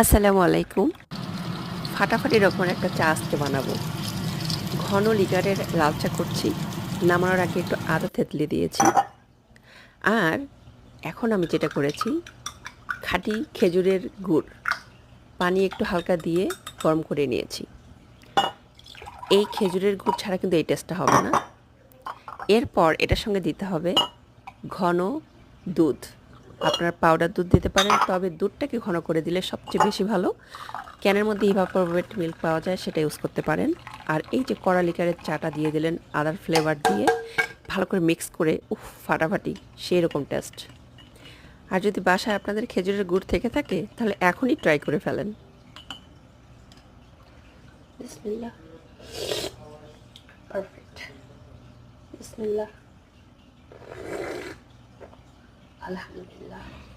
আসসালামু আলাইকুম। ফাটাফাটি রকমের একটা চা আজকে বানাবো। ঘন লিটারের লাল চা করছি। নামানোর আগে একটু আদা থেতলে দিয়েছি। আর এখন আমি যেটা করেছি, খাঁটি খেজুরের গুড়। পানি একটু হালকা দিয়ে গরম করে নিয়েছি। এই খেজুরের গুড় ছাড়া কিন্তু এই টেস্টটা হবে না। এরপর এটার সঙ্গে দিতে হবে ঘন দুধ। আপনার পাউডার দুধ দিতে পারেন, তবে দুধটাকে ঘন করে দিলে সবচেয়ে বেশি ভালো। ক্যানের মধ্যে ইভাপোরেট মিল্ক পাওয়া যায়, সেটা ইউজ করতে পারেন। আর এই যে কড়া লিকারের চাটা দিয়ে দিলেন আদার ফ্লেভার দিয়ে ভালো করে মিক্স করে, উফ, ফাটাফাটি সেই রকম টেস্ট আর যদি বাসায় আপনাদের খেজুরের গুড় থেকে থাকে, তাহলে এখনই ট্রাই করে ফেলেন। বিসমিল্লাহ। পারফেক্ট বিসমিল্লাহ। 好了，我知道了